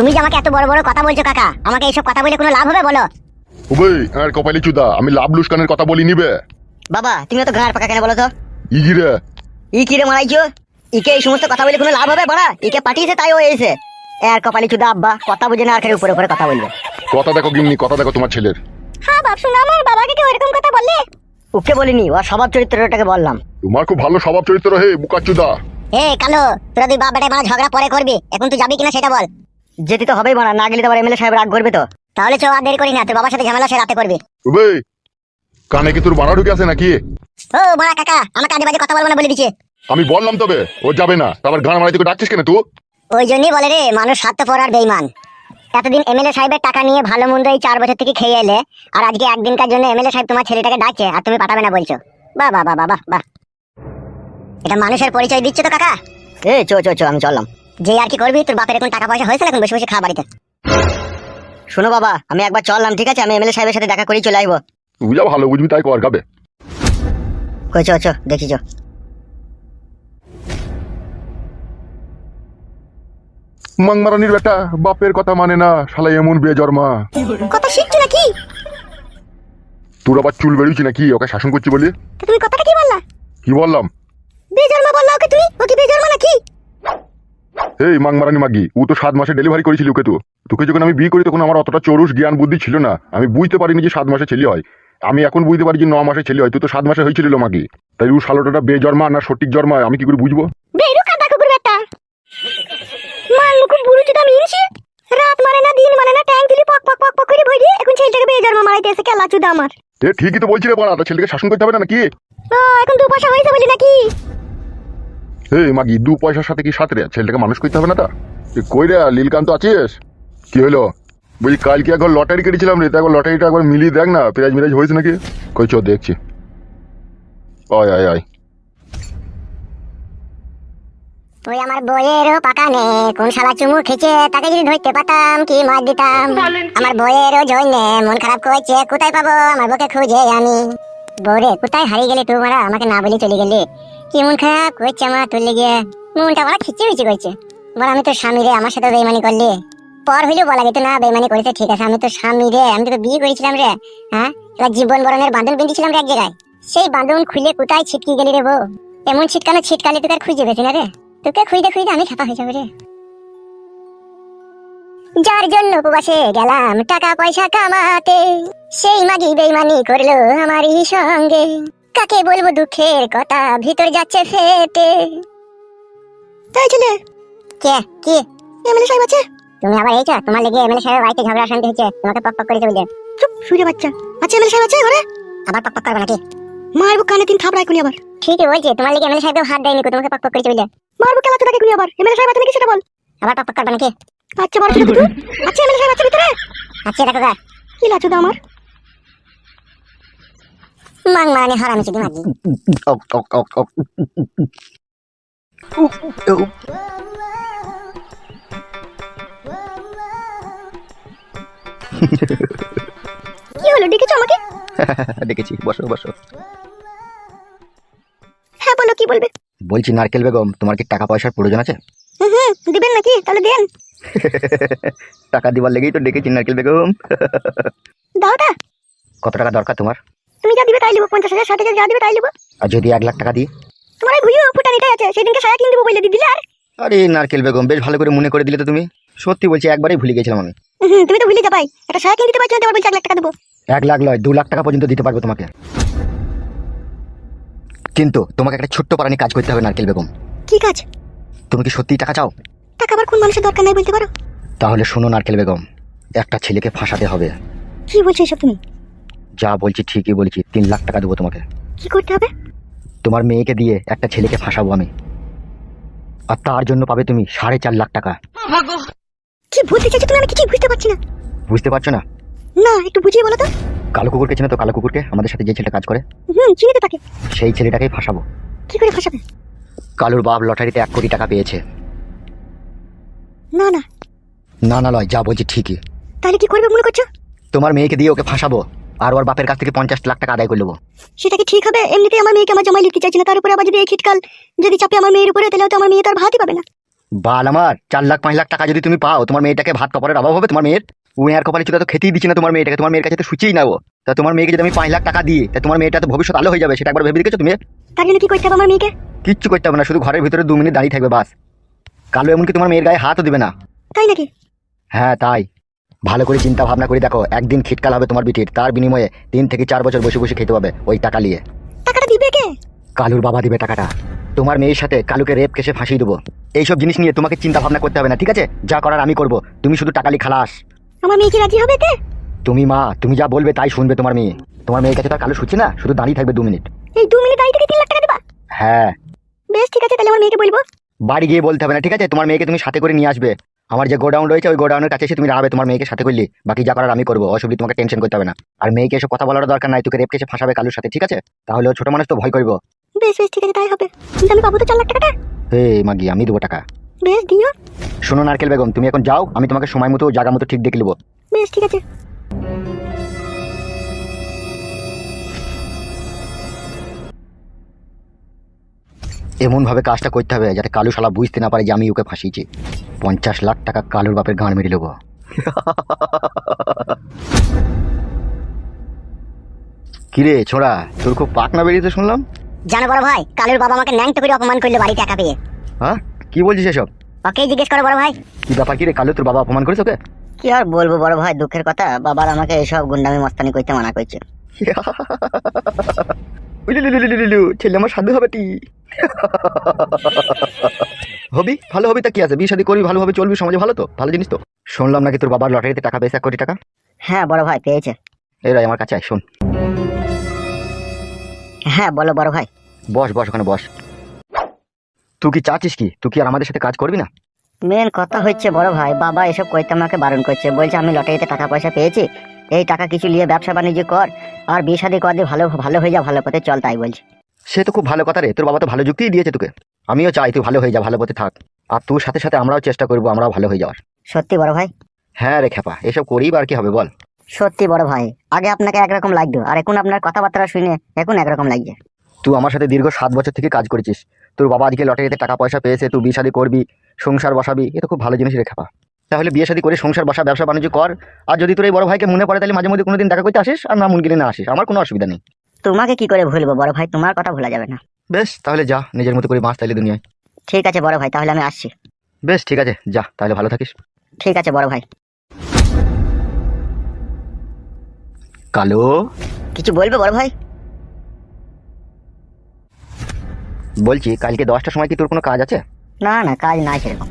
তুমি যে আমাকে এত বড় বড় কথা বলছো কাকা? আমাকে এইসব কথা বলে কোনো লাভ হবে বলো? ওবে আর কপালি চুদা আমি লাভ লুস্কানের কথা বলি নিবে। বাবা তুমি তো গাঁড় পাকা কেন বলো তো ইগি রে? ই কি রে মারাইছো ইকে এই সমস্ত কথা বলে কোনো লাভ হবে? বড়া ইকে পাঠিয়েছে তাই ও এসে এর কপালি চুদা আব্বা কথা বুঝে না আর খালি উপরে উপরে কথা বলবে। কথা দেখো গিন্নি কথা দেখো তোমার ছেলের। হ্যাঁ বাপ শোনা আমার বাবাকে কেউ এরকম কথা বললে? ওকে বলিনি ওর স্বভাব চরিত্রটাকে বললাম। তোমার খুব ভালো স্বভাব চরিত্র হে বুকা চুদা। এ কালো তোরা দুই বাপ বেটায় মানে ঝগড়া পরে করবি এখন তুই যাবি কিনা সেটা বল। যেতে তো হবেই মানা না গেলে তো আবার এমএলএ সাহেব রাগ করবে তো। তাহলে চো আর দেরি করি না তোর বাবার সাথে ঝামেলা সে রাতে করবি। ওবে কানে কি তোর বানা ঢুকে আছে নাকি? ও বড়া কাকা আমাকে আজে বাজে কথা বলব না বলে দিচ্ছে আমি বললাম তবে ও যাবে না। তারপর গান মারাই তোকে ডাকছিস কেন তুই? ওই জন্যই বলে রে মানুষ স্বার্থপর আর বেইমান। এতদিন এমএলএ সাহেবের টাকা নিয়ে ভালো মন্দ এই চার বছর থেকে খেয়ে এলে আর আজকে একদিনকার জন্য এমএলএ সাহেব তোমার ছেলেটাকে ডাকছে আর তুমি পাঠাবে না বলছো। বাহ বাহ বাহ বাহ বাহ এটা মানুষের পরিচয় দিচ্ছে তো কাকা। এ চো চো চো আমি চললাম। যে আর কি করবি? তোর বাপের এখন টাকা পয়সা হয়েছে এখন বসে বসে খা বাড়িতে? শোনো বাবা আমি একবার চললাম ঠিক আছে? আমি এমএলএ সাহেবের সাথে দেখা করেই চলে আসব। তুই যা ভালো বুঝবি তাই কর গাবে কই চো চো দেখি চো। মাংমারানির বেটা বাপের কথা মানে না শালা এমন বেজর্মা। কথা শিখছো নাকি? তোর আবার চুল বেরিয়েছি নাকি? ওকে শাসন করছি বলি। তুমি কথাটা কি বললা? কি বললাম? বেজন্মা বললা ওকে তুমি? ও কি বেজন্মা নাকি? এই মাংমারানি মাগি ও তো সাত মাসে ডেলিভারি করেছিল ওকে তো। তোকে যখন আমি বিয়ে করি তখন আমার অতটা চরুষ জ্ঞান বুদ্ধি ছিল না। আমি বুঝতে পারিনি যে সাত মাসে ছেলে হয়। আমি এখন বুঝতে পারি যে ন মাসে ছেলে হয়। তুই তো সাত মাসে হয়েছিল মাগি। তাই ও শালোটা বেজন্মা না সঠিক জর্মা আমি কি করে বুঝব? মান রাত মানে না দিন মানে না ট্যাঙ্ক দিলি পক পক পক পক করে ভরি এখন ছেলেটাকে বেয়ে জন্ম কেলা চুদা আমার। এ ঠিকই তো বলছি রে বড়া ছেলেকে শাসন করতে হবে না নাকি? এখন দু পয়সা হয়েছে বলি নাকি? এই মাগি দু পয়সার সাথে কি সাথে রে ছেলেটাকে মানুষ করতে হবে না তা? কই রে লীলকান্ত আছিস? কি হলো বলছি কালকে একবার লটারি কেটেছিলাম রে তা একবার লটারিটা একবার মিলিয়ে দেখ না প্রাইজ মিরাজ হয়েছে নাকি? কই চো দেখছি। আয় আয় আয়। ওই আমার বইয়েরও পাকা নে কোন শালা চুমু খেছে তাকে যদি ধরতে পারতাম কি মার দিতাম? আমার বইয়েরও জন্যে মন খারাপ করছে কোথায় পাবো? আমার বউকে খুঁজে আমি। বউরে, কোথায় হারিয়ে গেলে তুই মারা? আমাকে না বলে চলে গেলি। কি মন খারাপ? করছে আমার তোর লেগে মনটা আমার খিচে বিচি করছে। বল, আমি তো স্বামী রে, আমার সাথে বেইমানি করলি? পর হইলেও বলা যেত না, বেইমানি করেছে, ঠিক আছে, আমি তো স্বামী রে, আমি তো বিয়ে করেছিলাম রে হ্যাঁ? এবার জীবন বরণের বাঁধন বেঁধেছিলাম রে এক জায়গায়। সেই বাঁধন খুলে কোথায় ছিটকি গেলি রে বউ? এমন ছিটকানো ছিটকালে তোকে আর খুঁজে পেছি না রে। তোকে খুঁজতে খুঁজতে আমি খাপা হয়ে যাব রে। যার জন্য উপবাসে গেলাম টাকা পয়সা কামাতে। সেই মাগি বেইমানি করল আমারই সঙ্গে। কাকে বলব দুঃখের কথা ভিতর যাচ্ছে ফেটে। তাই ছেলে কে? কি? এমএলএ সাহেব আছে? তুমি আবার এইছো? তোমার লেগে এমএলএ সাহেবের বাড়িতে ঝগড়া শান্তি হচ্ছে। তোমাকে পক পক করে চলে চুপ বাচ্চা। আচ্ছা এমএলএ সাহেব আছে ঘরে? আবার পক পক করবে নাকি? মারবো কানে তিন আবার। ঠিকই বলছে তোমার লেগে এমএলএ সাহেব হাত দেয়নি তোমাকে পক পক করে চলে মারবো কেলা তোকে আবার। এমএলএ সাহেব সেটা বল? আবার পক পক করবে নাকি? আচ্ছা বড় ছোট আচ্ছা এমএলএ সাহেব আছে ভিতরে? আচ্ছা দেখো গা কি লাচো দা আমার? মাং মানে হারামি চিদি মাগি। কি হলো ডেকেছো আমাকে? ডেকেছি বসো বসো। হ্যাঁ বলো কি বলবে? বলছি নারকেল বেগম তোমার কি টাকা পয়সার প্রয়োজন আছে? হুম হুম দিবেন নাকি? তাহলে দেন। টাকা দিবার লেগেই তো ডেকেছি নারকেল বেগম। দাওটা কত টাকা দরকার তোমার? তুমি যা দিবে তাই লিবো পঞ্চাশ হাজার ষাট হাজার যা দিবে তাই লিবো। আর যদি এক লাখ টাকা দিই? তোমার এই ভুইও ফুটানিটাই আছে সেদিনকে সায়া কিনে দেবো বলে দিলে আর আরে নারকেল বেগম বেশ ভালো করে মনে করে দিলে তো তুমি। সত্যি বলছি একবারই ভুলে গেছিলাম আমি। হুম তুমি তো ভুলে যাবাই। একটা সায়া কিনে দিতে পারছ না তোমার বলছি এক লাখ টাকা দেবো। এক লাখ নয় দু লাখ টাকা পর্যন্ত দিতে পারব তোমাকে। কিন্তু তোমাকে একটা ছোট্ট পারানি কাজ করতে হবে নারকেল বেগম। কি কাজ? তুমি কি সত্যিই টাকা চাও? টাকা আবার কোন মানুষের দরকার নাই বলতে পারো? তাহলে শোনো নারকেল বেগম একটা ছেলেকে ফাঁসাতে হবে। কি বলছো এসব তুমি? যা বলছি ঠিকই বলছি তিন লাখ টাকা দেবো তোমাকে। কি করতে হবে? তোমার মেয়েকে দিয়ে একটা ছেলেকে ফাঁসাবো আমি। আর তার জন্য পাবে তুমি সাড়ে চার লাখ টাকা। কি বলতে চাইছো তুমি? আমি কিছুই বুঝতে পারছি না। বুঝতে পারছ না? না একটু বুঝিয়ে বলো তো। কালো কুকুরকে চেনো তো? কালো কুকুরকে? আমাদের সাথে যে ছেলেটা কাজ করে হুম চিনি তো তাকে। সেই ছেলেটাকেই ফাঁসাবো। কি করে ফাঁসাবে? কালুর বাপ লটারিতে এক কোটি টাকা পেয়েছে। না না। না না লয় যা বলছি ঠিকই। তাহলে কি করবে মনে করছ? তোমার মেয়েকে দিয়ে ওকে ফাঁসাবো আর ওর বাপের কাছ থেকে পঞ্চাশ লাখ টাকা আদায় করে নেব। সেটা কি ঠিক হবে? এমনিতেই আমার মেয়েকে আমার জামাই লিখতে চাইছি না তার উপরে আবার যদি এই শীতকাল যদি চাপে আমার মেয়ের উপরে তাহলে তো আমার মেয়ে তার ভাতই পাবে না। বাল আমার চার লাখ পাঁচ লাখ টাকা যদি তুমি পাও তোমার মেয়েটাকে ভাত কপালের অভাব হবে তোমার মেয়ের? উয়ার কপালে চুলা তো খেতেই দিচ্ছে না তোমার মেয়েটাকে তোমার মেয়ের কাছে তো সুচিই নাও তা তোমার মেয়েকে যদি আমি পাঁচ লাখ টাকা দিই তা তোমার মেয়েটা তো ভবিষ্যৎ আলো হয়ে যাবে সেটা একবার ভেবে দেখেছ তুমি? তার জন্য কি করতে হবে আমার মেয়েকে? কিচ্ছু করতে হবে না শুধু ঘরের ভিতরে দু মিনিট দাঁড়িয়ে থাকবে বাস। কালো এমনকি তোমার মেয়ের গায়ে হাতও দিবে না। তাই নাকি? হ্যাঁ তাই। ভালো করে চিন্তা ভাবনা করে দেখো একদিন খিটকাল হবে তোমার বিটির তার বিনিময়ে তিন থেকে চার বছর বসে বসে খেতে হবে ওই টাকা নিয়ে। টাকাটা দিবে কে? কালুর বাবা দিবে টাকাটা। তোমার মেয়ের সাথে কালুকে রেপ কেসে ফাঁসিয়ে দেবো। এইসব জিনিস নিয়ে তোমাকে চিন্তা ভাবনা করতে হবে না ঠিক আছে? যা করার আমি করব। তুমি শুধু টাকালি খালাস। আমার মেয়ে কি রাজি হবে তে তুমি মা তুমি যা বলবে তাই শুনবে তোমার মেয়ে। তোমার মেয়ের কাছে তার কালু শুচ্ছে না শুধু দাঁড়িয়ে থাকবে দু মিনিট। এই দু মিনিট দাঁড়িয়ে থেকে তিন লাখ টাকা দিবা? হ্যাঁ। বেশ ঠিক আছে তাহলে আমার মেয়েকে বলব। বাড়ি গিয়ে বলতে হবে না ঠিক আছে? তোমার মেয়েকে তুমি সাথে করে নিয়ে আসবে। আমার যে গোডাউন রয়েছে ওই গোডাউনের কাছে এসে তুমি দাঁড়াবে তোমার মেয়েকে সাথে করলি বাকি যা করার আমি করব অসুবিধা তোমাকে টেনশন করতে হবে না। আর মেয়েকে এসব কথা বলার দরকার নাই তোকে রেপ কেসে ফাঁসাবে কালুর সাথে ঠিক আছে? তাহলে ও ছোট মানুষ তো ভয় করব। বেশ বেশ ঠিক আছে তাই হবে। কিন্তু আমি পাবো তো চার লাখ টাকাটা? হে মাগি আমি দেবো টাকা। বেশ দিও। শোনো নারকেল বেগম তুমি এখন যাও আমি তোমাকে সময় মতো জায়গা মতো ঠিক দেখে নেব। বেশ ঠিক আছে। এমন ভাবে কাজটা করতে হবে যাতে কালু শালা বুঝতে না পারে যে আমি ওকে ফাঁসিয়েছি। পঞ্চাশ লাখ টাকা কালুর বাপের গাঁড় মেরে নেব। কিরে ছোড়া তোর খুব পাক না বেরিয়েছে শুনলাম? জানো বড় ভাই কালুর বাবা আমাকে ন্যাংটো করে অপমান করল বাড়ি টাকা পেয়ে। হ্যাঁ? কি বলছিস এসব? ওকেই জিজ্ঞেস করো বড় ভাই। কি ব্যাপার কি রে কালু তোর বাবা অপমান করেছে ওকে? কি আর বলব বড় ভাই দুঃখের কথা বাবার আমাকে এসব গুন্ডামি মস্তানি করতে মানা করছে। ছেলে আমার সাধু হবে টি। হবি? ভালো হবি তা কি আছে? বিয়ে শাদী করবি ভালোভাবে চলবি সমাজে ভালো তো? ভালো জিনিস তো? শুনলাম নাকি তোর বাবার লটারিতে টাকা পেয়েছে এক কোটি টাকা? হ্যাঁ বড় ভাই পেয়েছে। এই রাই আমার কাছে আয় শোন। হ্যাঁ বলো বড় ভাই। বস বস ওখানে বস। তুই কি চাচ্ছিস কি? তুই কি আর আমাদের সাথে কাজ করবি না? মেন কথা হচ্ছে বড় ভাই বাবা এসব কইতে আমাকে বারণ করছে। বলছে আমি লটারিতে টাকা পয়সা পেয়েছি। এই টাকা কিছু নিয়ে ব্যবসা বাণিজ্য কর। আর বিয়ে শাদী কর দিয়ে ভালো ভালো হয়ে যা ভালো পথে চল তাই বলছে। সে তো খুব ভালো কথা রে। তোর বাবা তো ভালো যুক্তিই দিয়েছে তোকে। আমিও চাই তুই ভালো হয়ে যা ভালো পথে থাক। আর তোর সাথে সাথে আমরাও চেষ্টা করব আমরাও ভালো হয়ে যাওয়ার। সত্যি বড় ভাই? হ্যাঁ রে খেপা এসব করেই আর কি হবে বল। সত্যি বড় ভাই আগে আপনাকে একরকম লাগতো আর এখন আপনার কথাবার্তা শুনে এখন একরকম লাগছে। তুই আমার সাথে দীর্ঘ সাত বছর থেকে কাজ করেছিস। তোর বাবা আজকে লটারিতে টাকা পয়সা পেয়েছে তুই বিয়ে শাদী করবি সংসার বসাবি এটা খুব ভালো জিনিস রে খেপা তাহলে বিয়ে শাদী করে সংসার বসা ব্যবসা বাণিজ্য কর। আর যদি তোর এই বড় ভাইকে মনে পড়ে তাহলে মাঝে মধ্যে কোনোদিন দেখা করতে আসিস আর না মন গেলে না আসিস। আমার কোনো অসুবিধা নেই। তোমাকে কি করে ভুলবো বড় ভাই? তোমার কথা ভোলা যাবে না। বেশ তাহলে যা নিজের মতো করে বাঁচ তাইলে দুনিয়ায়। ঠিক আছে বড় ভাই তাহলে আমি আসছি। বেশ ঠিক আছে যা তাহলে ভালো থাকিস। ঠিক আছে বড় ভাই। কালো? কিছু বলবে বড় ভাই? বলছি কালকে দশটার সময় কি তোর কোনো কাজ আছে? না না কাজ নাই সেরকম।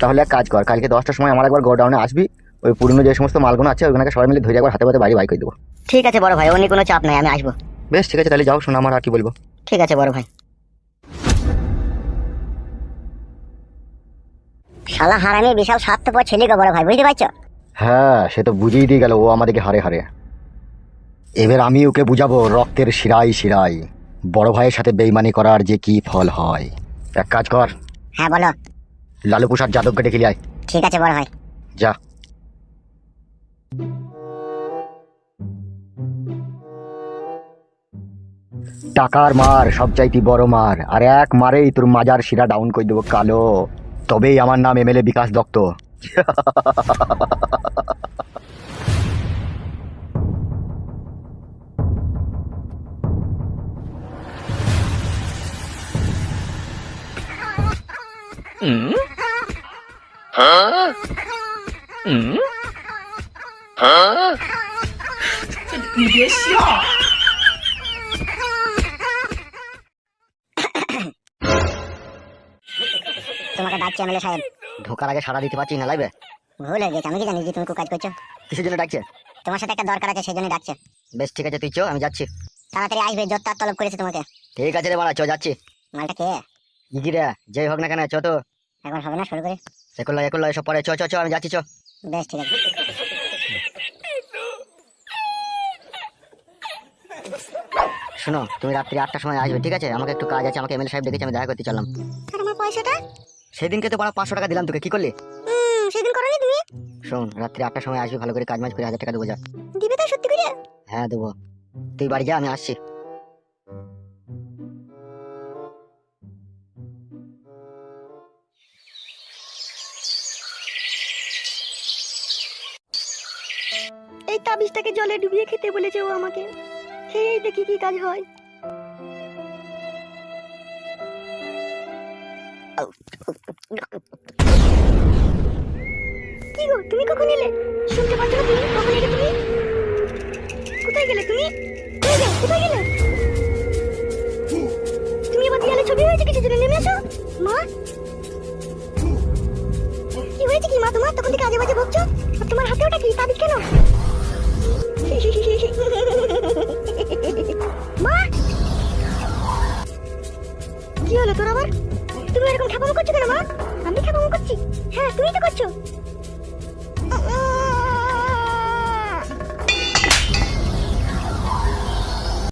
তাহলে এক কাজ কর কালকে দশটার সময় আমার একবার গোডাউনে আসবি ওই পুরনো যে সমস্ত মালগুলো আছে ওখানে সবাই মিলে ধরে একবার হাতে পাতে বাড়ি বাই করে দেবো। ঠিক আছে বড় ভাই অন্য কোনো চাপ নাই আমি আসব। বেশ ঠিক আছে তাহলে যাও শোনা আমার আর কি বলব। ঠিক আছে বড় ভাই। শালা হারামি বিশাল স্বার্থপর ছেলে গো বড় ভাই বুঝতে পারছ? হ্যাঁ সে তো বুঝিয়ে দিয়ে গেল ও আমাদেরকে হারে হারে। এবার আমি ওকে বুঝাবো রক্তের শিরাই শিরাই বড় ভাইয়ের সাথে বেইমানি করার যে কি ফল হয়। এক কাজ কর। হ্যাঁ বলো। লালু প্রসাদ যাদবকে ডেকে আয়। ঠিক আছে বড় ভাই। যা। টাকার মার সব চাইতি বড় মার আর এক মারেই তোর মাজার শিরা ডাউন করে দেবো কালো তবেই আমার নাম এমএলএ বিকাশ দত্ত তোমাকে ডাকছি এমএলএ সাহেব। ঢোকার আগে সারা দিতে পারছি না লাইবে ভুল হয়ে গেছে আমি কি জানি যে তুমি কাজ করছ? কিসের জন্য ডাকছে? তোমার সাথে একটা দরকার আছে সেই জন্য ডাকছে। বেশ ঠিক আছে তুই চো আমি যাচ্ছি। তাড়াতাড়ি আসবে যত তার তলব করেছে তোমাকে। ঠিক আছে রে মারা চো যাচ্ছি। মালটা কে? ইগি রে যেই হোক না কেন চো তো। এখন হবে না শুরু করে। একুল্লা একুল্লা এসব পরে চো চো চো আমি যাচ্ছি চো। বেশ ঠিক আছে। শোনো তুমি রাত্রি আটটার সময় আসবে ঠিক আছে? আমাকে একটু কাজ আছে আমাকে এমএল সাহেব দেখেছে আমি দেখা করতে চললাম। আর আমার পয়সাটা? সেদিনকে তো বড় পাঁচশো টাকা দিলাম তোকে কি করলি? হুম সেদিন করনি তুমি? শোন রাত্রি আটটার সময় আসবি ভালো করে কাজ মাজ করে হাজার টাকা দেবো যা। দিবে তো সত্যি করে? হ্যাঁ দেবো। তুই বাড়ি যা আমি আসছি। এই তাবিজটাকে জলে ডুবিয়ে খেতে বলেছে ও আমাকে। খেয়েই দেখি কি কাজ হয়। কি গো, তুমি কখন এলে? শুনতে পাচ্ছ না তুমি? কখন এলে তুমি? কোথায় গেলে তুমি? কোথায় গেলে? তুমি ছবি হয়েছে কিছু জন্য নেমে এসো? মা? কি হয়েছে কি মা তোমার? তখন থেকে আজে বাজে বকছো তোমার হাতে ওটা কি? তাবিজ কেন? হলো তোর আবার। তুমি এরকম খাপামো করছ কেন মা? আমি খাপামো করছি। হ্যাঁ তুমি তো করছ।